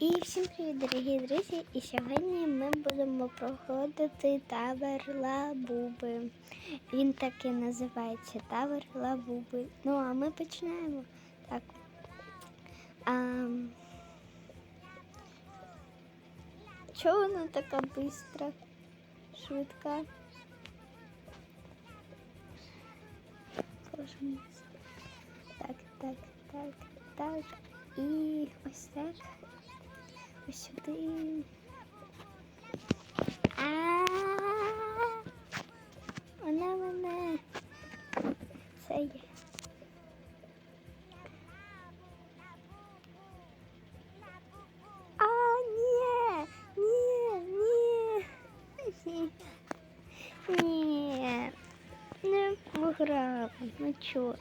І всім привіт, дорогі друзі! І сьогодні ми будемо проходити табор Лабуби. Він так і називається Табор Лабуби. Ну, а ми починаємо. Так. А... Чого вона така бистра, швидка? Так, так, так, так. І ось так. Ось сюди. А Вона мене. Це є. А, ні, ні, ні. Ні. Не пограв, ну чорт.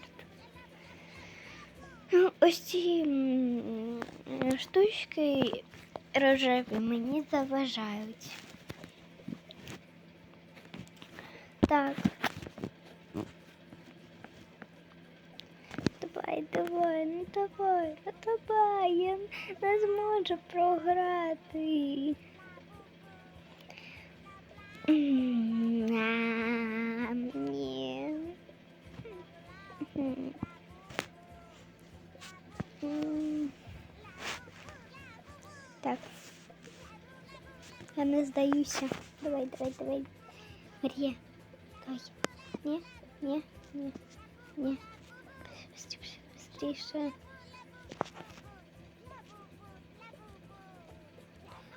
Ну, Ось ці штучки рожеві мені заважають. Так. Давай, давай, ну давай, ну давай, я не зможу програти. Я не здаюся. Давай, давай, давай. Марія, давай. Ні, ні, ні, ні. Быстріше, быстріше.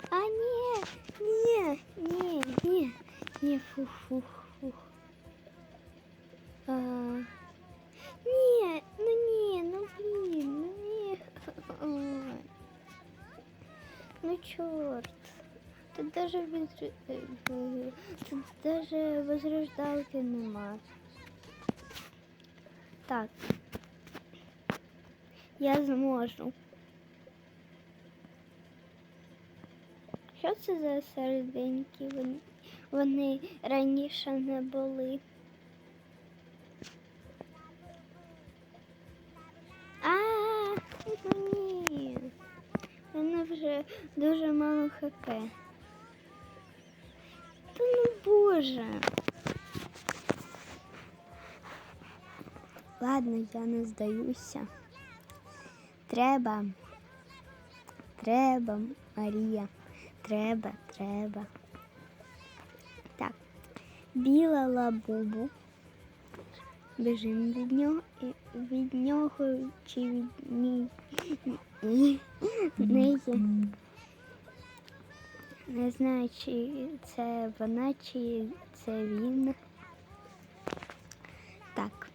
А, ні, ні, ні, ні, ні, фух, фух, фух. А, ні, ну ні, ну блін, ну ні. Ой. Ну чорт. Тут даже відр... е, Тут даже возрождалки нема. Так. Я зможу. Що це за серединки? Вони, вони раніше не були. А, ні. Мене вже дуже мало хп. Та ну боже. Ладно, я не здаюся. Треба. Треба, Марія. Треба, треба. Так. Біла лабубу. Біжимо від нього і від нього чи від неї. Не знаю, чи це вона, чи це він. Так.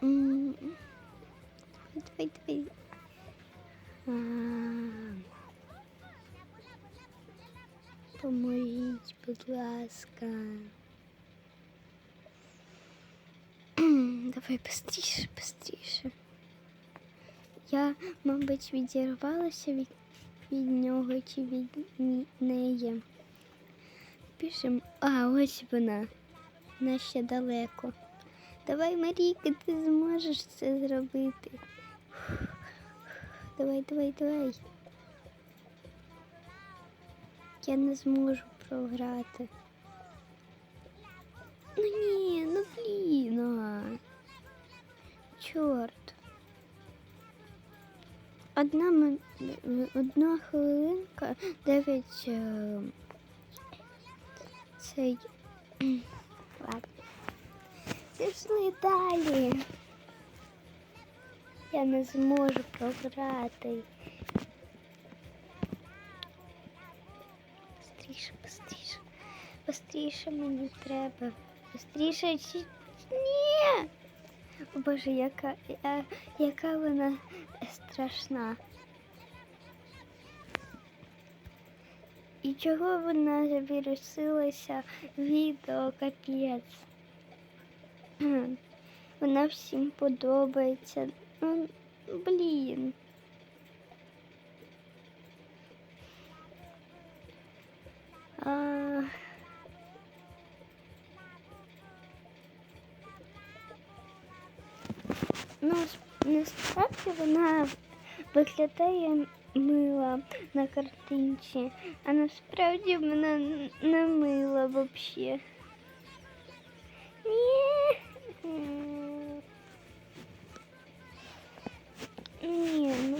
Давай, давай. Поможіть, будь ласка. Давай быстріше, быстріше. Я, мабуть, відірвалася від, від нього чи від неї. Пишемо. А, ось вона. Вона ще далеко. Давай, Марійка, ти зможеш це зробити. Давай, давай, давай. Я не зможу програти. Ну ні, ну блін. Чорт. Одна, мин- одна хвилинка, дев'ять е, цей. Ладно. Пішли далі. Я не зможу програти. Быстріше, быстріше. Быстріше мені треба. Быстріше чи ні. О Боже, яка, я, яка вона страшна. І чого вона завірусилася відео капець? Вона всім подобається. Ну, блін. Ну, насправді вона виглядає мила на картинці, а насправді вона не мила взагалі. Ні. Ні, ну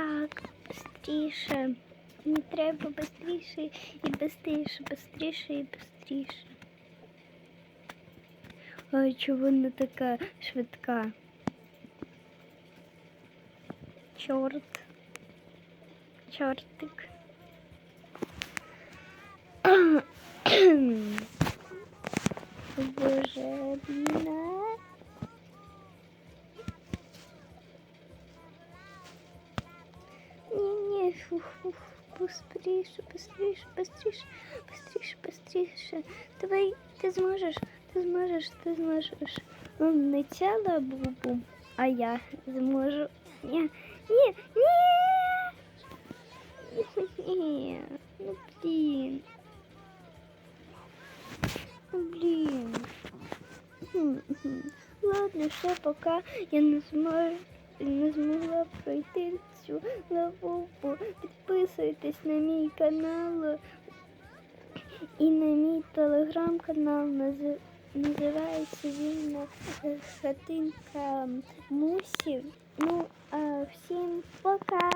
Так, быстріше. Мені треба быстріше і быстріше, быстріше і быстріше. Ой, чого вона така швидка? Чорт. Чортик. Боже, Аліна. фу-фу, быстріше, быстріше, быстріше, быстріше, быстріше. Давай, ти зможеш, ти зможеш, ти зможеш. Ну, не ця лабубу, а я зможу. Ні, ні, ні. Ні, ну блін. Ну блін. Хм-хм. Ладно, все, пока я не зможу не змогла пройти цю лавову. Підписуйтесь на мій канал і на мій телеграм-канал. Називається він хатинка Мусі. Ну, а всім пока!